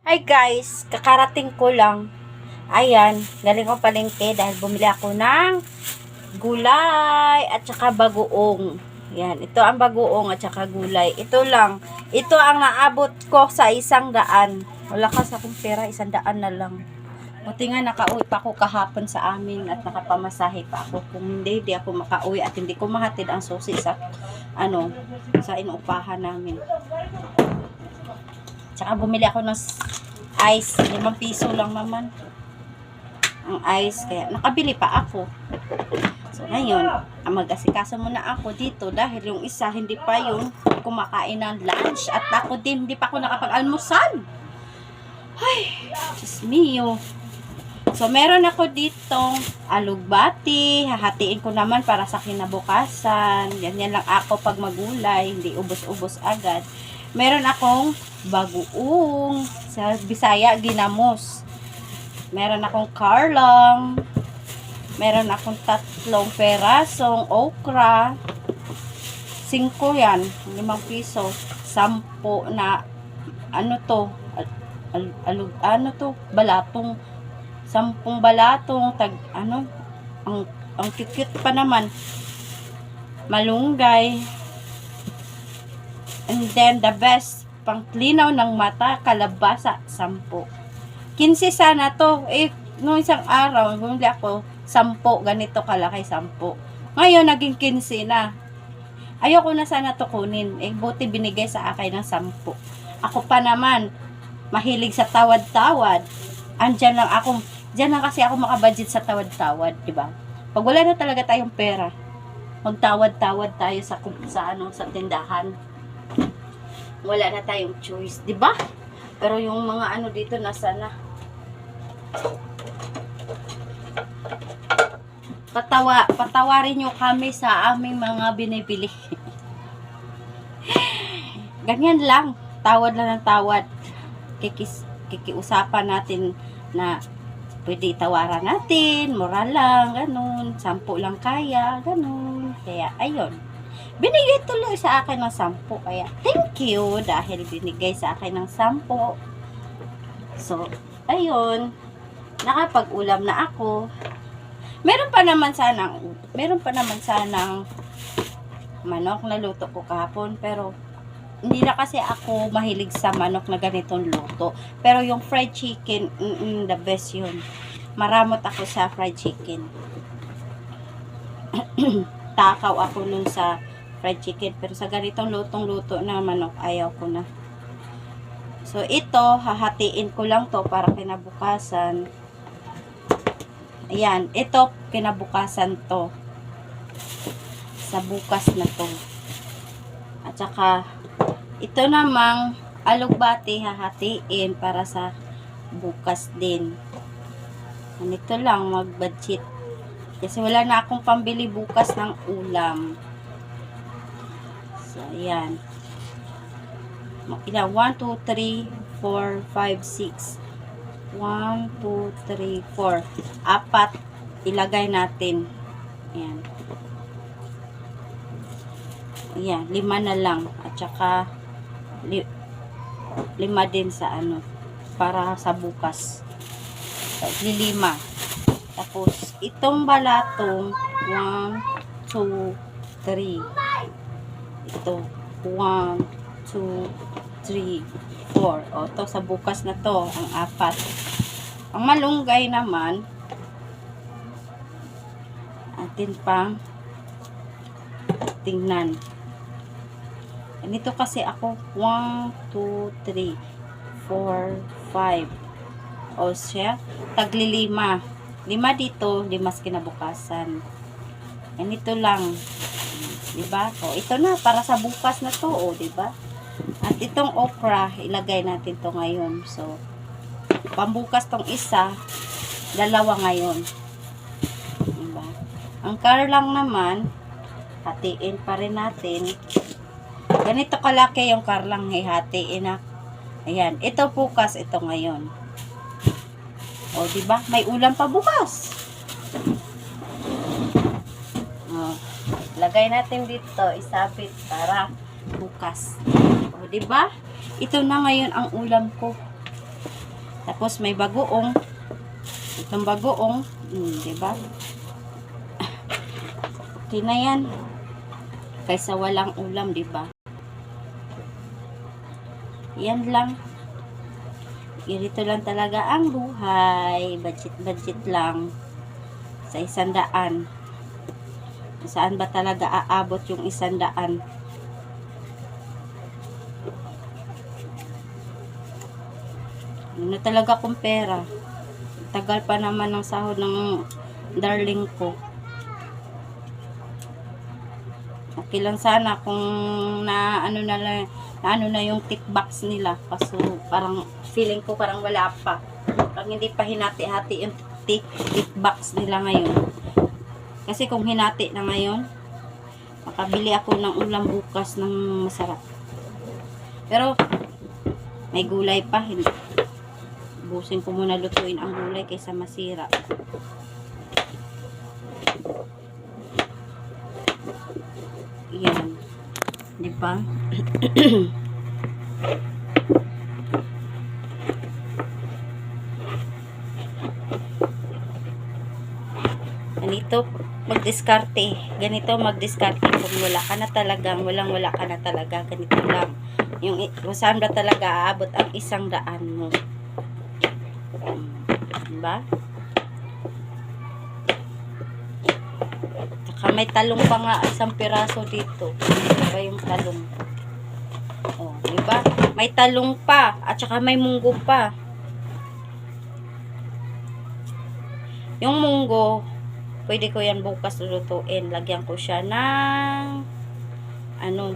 Hi guys, kakarating ko lang. Ayan, galing ko palengke dahil bumili ako ng gulay at saka bagoong. Yan, ito ang bagoong at saka gulay. Ito lang. Ito ang naabot ko sa isang daan. Wala ka sa akong pera, isang daan na lang. Buti nga nakauwi pa ako kahapon sa amin at nakapamasahe pa ako. Kung hindi, di ako makauwi at hindi ko mahatid ang susi sa ano, sa inuupahan namin. Tsaka bumili ako ng ice. Limang piso lang naman. Ang ice. Kaya nakabili pa ako. So ngayon, ang mag-asikaso muna ako dito dahil yung isa hindi pa yung kumakain ng lunch at ako din hindi pa ako nakapag-almusal. Ay, Diyos mio. So meron ako ditong alugbati. Hahatiin ko naman para sa kinabukasan. Ganyan lang ako pag magulay. Hindi ubos-ubos agad. Meron akong bagoong. Sa Bisaya, ginamos. Meron akong karlang. Meron akong tatlong perasong okra. Singko yan. Limang piso. Sampo na ano to? Al- al- ano to? Balatong. Sampung balatong. Tag, ano? Ang, ang cute pa naman. Malunggay. And then the best, pangklinaw ng mata, kalabasa, sampo. 15 sana to. Eh, nung isang araw, bumili ako, sampo, ganito kalaki, sampo. Ngayon, naging 15 na. Ayoko na sana to kunin. Eh, buti binigay sa akin ng sampo. Ako pa naman, mahilig sa tawad-tawad. Andyan lang ako, dyan lang kasi ako makabudget sa tawad-tawad, di ba? Pag wala na talaga tayong pera, magtawad-tawad tayo sa, sa, ano, sa tindahan wala na tayong choice, 'di ba? Pero yung mga ano dito nasa na Patawa, patawarin nyo kami sa aming mga binibili. Ganyan lang, tawad lang ng tawad. Kikis, kikiusapan natin na pwede tawaran natin, moral lang, ganun, sampu lang kaya, ganun. Kaya, ayun binigay tuloy sa akin ng sampo. Kaya, thank you dahil binigay sa akin ng sampo. So, ayun. Nakapag-ulam na ako. Meron pa naman sanang, meron pa naman sanang manok na luto ko kahapon. Pero, hindi na kasi ako mahilig sa manok na ganitong luto. Pero yung fried chicken, mm, the best yun. Maramot ako sa fried chicken. Takaw ako nun sa fried chicken. Pero sa ganitong lutong-luto na manok, ayaw ko na. So, ito, hahatiin ko lang to para kinabukasan. Ayan, ito, kinabukasan to. Sa bukas na to. At saka, ito namang alugbati hahatiin para sa bukas din. Ganito lang, mag-budget. Kasi wala na akong pambili bukas ng ulam. Ayan. Ilan? 1, 2, 3, 4, 5, 6. 1, 2, 3, 4. Apat. Ilagay natin. Ayan. Ayan. Lima na lang. At saka, li, lima din sa ano. Para sa bukas. So, lilima. Tapos, itong balatong, 1, 2, 3 ito. 1, 2, 3, 4. O, to sa bukas na to, ang apat. Ang malunggay naman, atin pang tingnan. Ganito kasi ako, 1, 2, 3, 4, 5. O siya, taglilima. Lima dito, lima sa kinabukasan. Ganito lang. 'Di ba? O ito na para sa bukas na 'to, o 'di ba? At itong okra, ilagay natin 'to ngayon. So pambukas tong isa, dalawa ngayon. 'Di ba? Ang karlang naman, hatiin pa rin natin. Ganito kalaki yung karlang hihatiin na. Ayan, ito bukas, ito ngayon. O, 'di ba? May ulam pa bukas. O, lagay natin dito, isabit para bukas. O, ba? Ito na ngayon ang ulam ko. Tapos may bagoong. Itong bagoong. Hmm, diba? Okay na yan. Kaysa walang ulam, diba? Yan lang. Ganito lang talaga ang buhay. Budget-budget lang. Sa isang daan. Saan ba talaga aabot yung isang daan? Ano talaga kung pera? Tagal pa naman ng sahod ng darling ko. Okay lang sana kung na ano na na ano na yung tick box nila. Kaso parang feeling ko parang wala pa. Parang hindi pa hinati-hati yung tick, tick box nila ngayon. Kasi kung hinati na ngayon, makabili ako ng ulam bukas ng masarap. Pero may gulay pa. Busin ko muna lutuin ang gulay kaysa masira. Yan. Di ba? Ganito magdiskarte. Ganito magdiskarte kung wala ka na talagang, walang wala ka na talaga. Ganito lang. Yung kung ba talaga aabot ang isang daan mo. Diba? Saka may talong pa nga isang piraso dito. Diba yung talong? Oh, diba? May talong pa. At saka may munggo pa. Yung munggo, pwede ko yan bukas lulutuin. Lagyan ko siya ng ano,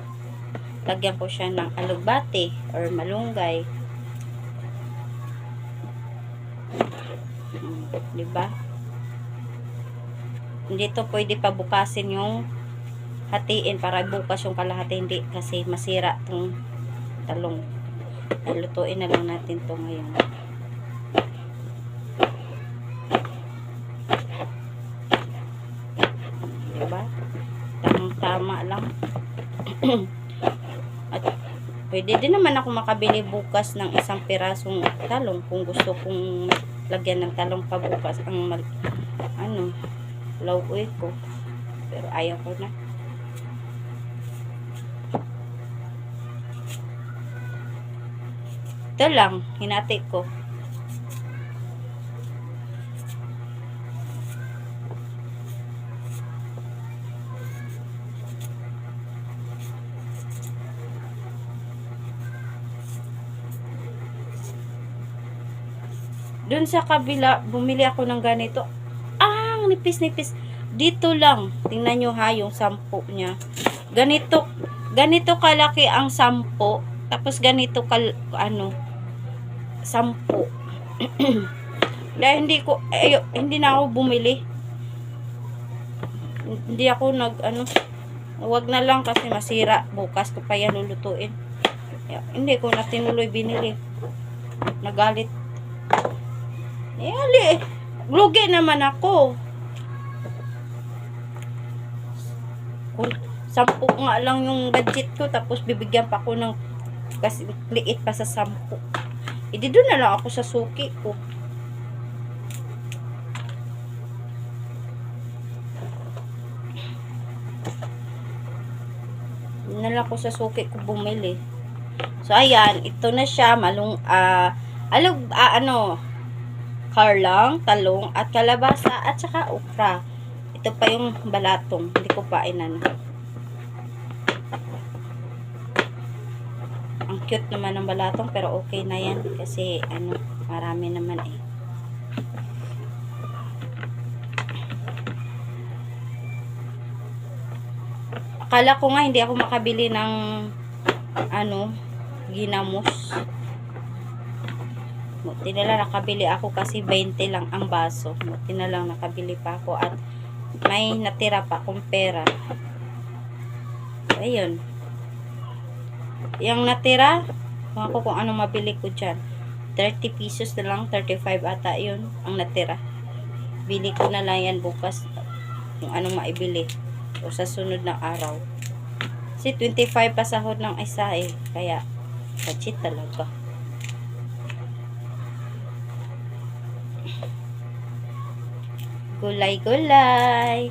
lagyan ko siya ng alugbate or malunggay. Mm, di ba? Hindi to pwede pa bukasin yung hatiin para bukas yung kalahati hindi kasi masira tong talong. Lutuin na lang natin to ngayon. At pwede din naman ako makabili bukas ng isang pirasong talong kung gusto kong lagyan ng talong pa bukas ang mal, ano, lauoy ko. Pero ayaw ko na. Ito lang, hinati ko. Doon sa kabila, bumili ako ng ganito. Ang nipis-nipis. Dito lang. Tingnan nyo ha, yung sampo niya. Ganito, ganito kalaki ang sampo. Tapos ganito kal, ano, sampo. Dahil hindi ko, eh, hindi na ako bumili. Hindi ako nag, ano, wag na lang kasi masira. Bukas ko pa yan lulutuin. Hindi ko na tinuloy binili. Nagalit eh, ali. Lugi naman ako. Sampu nga lang yung budget ko, tapos bibigyan pa ako ng kasi liit pa sa sampu. Hindi doon na lang ako sa suki ko. Na lang ako sa suki ko bumili. So, ayan. Ito na siya. Malung, ah, alog, ah, ano, karlang, talong, at kalabasa, at saka okra. Ito pa yung balatong. Hindi ko pa inan. Ang cute naman ng balatong, pero okay na yan. Kasi, ano, marami naman eh. Akala ko nga hindi ako makabili ng ano, ginamos. Buti na lang nakabili ako kasi 20 lang ang baso. Buti na lang nakabili pa ako at may natira pa akong pera. Ayun. Yung natira, kung ako kung ano mabili ko dyan. 30 pesos na lang, 35 ata yun ang natira. Bili ko na lang yan bukas kung anong maibili. O sa sunod na araw. Kasi 25 pa sahod ng isa eh. Kaya, budget talaga. Gulay-gulay.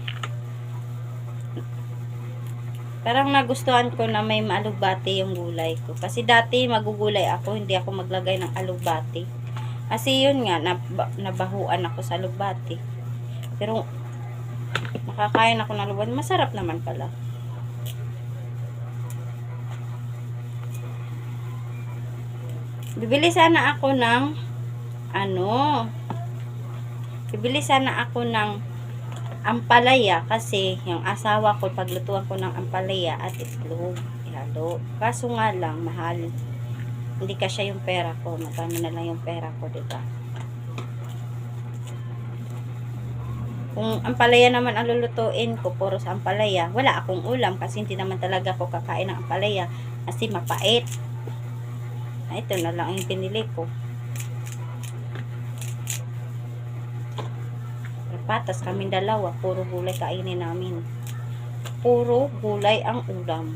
Parang nagustuhan ko na may maalugbati yung gulay ko. Kasi dati magugulay ako, hindi ako maglagay ng alugbati. Kasi yun nga, nab- nabahuan ako sa alugbati. Pero, makakain ako ng alugbati. Masarap naman pala. Bibili sana ako ng, ano, bibili sana ako ng ampalaya kasi yung asawa ko paglutuan ko ng ampalaya at itlog ihalo. Kaso nga lang mahal. Hindi kasi yung pera ko. Magkano na lang yung pera ko, 'di ba? Kung ampalaya naman ang lulutuin ko, puro sa ampalaya, wala akong ulam kasi hindi naman talaga ako kakain ng ampalaya kasi mapait. Ah, ito na lang yung pinili ko. Patas kami dalawa, puro gulay kainin namin. Puro gulay ang ulam.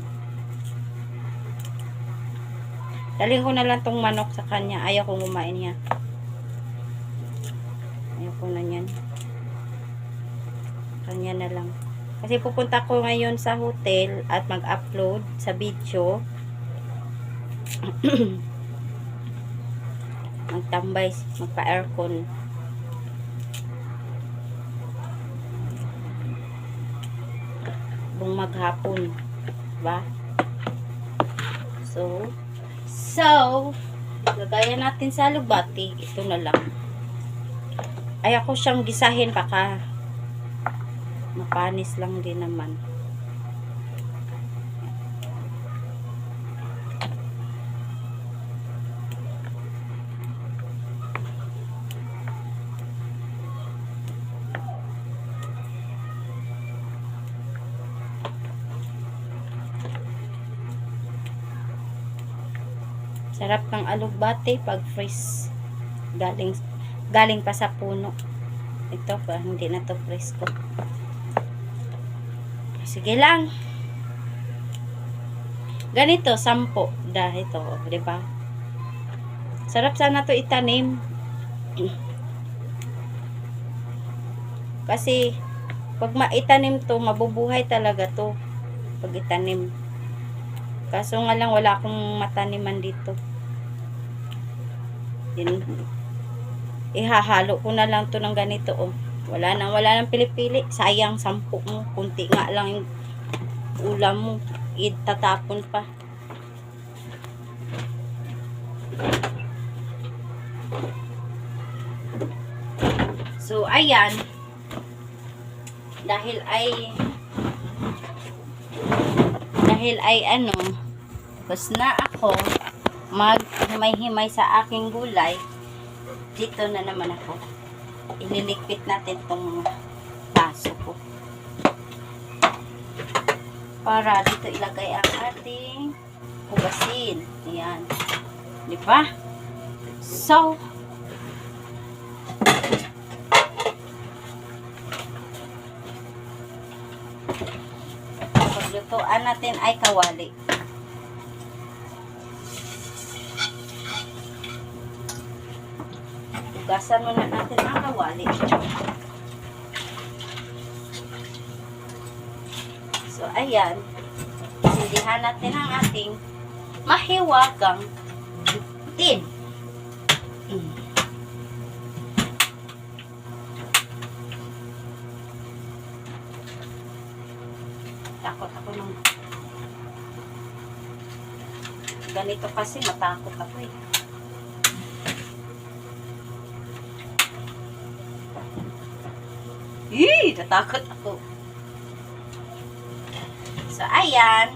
Daling ko na lang tong manok sa kanya. Ayaw kong kumain niya. Ayaw ko na yan. Kanya na lang. Kasi pupunta ko ngayon sa hotel at mag-upload sa video. Magtambay, magpa-aircon. Bung maghapon. Diba? So, so, lagayan natin sa lubati. Ito na lang. Ay ako siyang gisahin baka mapanis lang din naman. Sarap ng alugbate pag freeze. Galing galing pa sa puno. Ito pa, hindi na to fresco. Sige lang. Ganito, sampo. Dahil ito, di ba? Sarap sana to itanim. Kasi, pag maitanim to, mabubuhay talaga to. Pag itanim. Kaso nga lang, wala akong mataniman dito. Yun. Ihahalo ko na lang to ng ganito, oh. Wala nang, wala nang pili-pili. Sayang, sampu mo. Kunti nga lang yung ulam mo. Itatapon pa. So, ayan. Dahil ay dahil ay ano, bas na ako maghimay-himay sa aking gulay, dito na naman ako. Ililigpit natin tong baso ko. Para dito ilagay ang ating hugasin. Ayan. Di ba? So, paglutuan natin ay kawali. Hugasan muna natin ang kawali. So, ayan. Sindihan natin ang ating mahiwagang tin. Takot ako nung ganito kasi matakot ako eh. Yee! Natakot ako. So, ayan.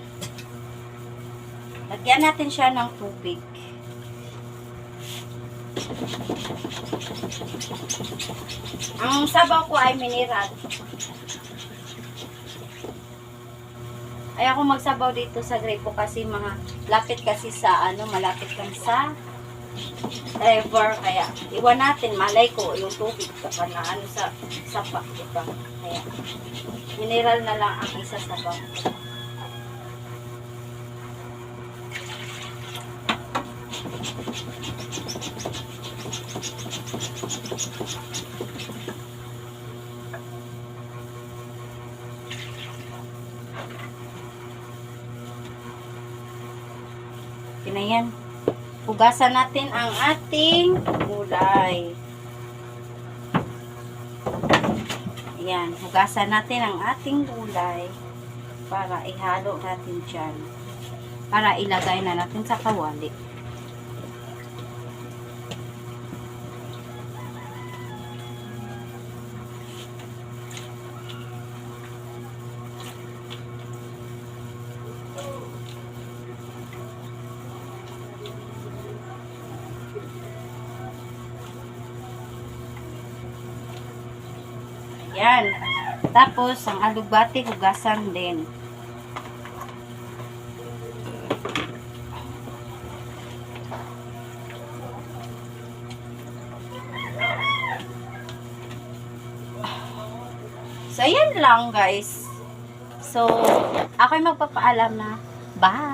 Lagyan natin siya ng tubig. Ang sabaw ko ay mineral. Ay ako magsabaw dito sa gripo kasi mga lapit kasi sa ano, malapit kang sa river. Kaya iwan natin, malay ko yung tubig kapag na ano sa sapa, diba? Kaya mineral na lang ang isa sabaw. Ayan. Hugasan natin ang ating gulay. Ayan. Hugasan natin ang ating gulay para ihalo natin dyan. Para ilagay na natin sa kawali. Ayan. Tapos, ang alugbati, hugasan din. So, yan lang, guys. So, ako'y magpapaalam na. Bye!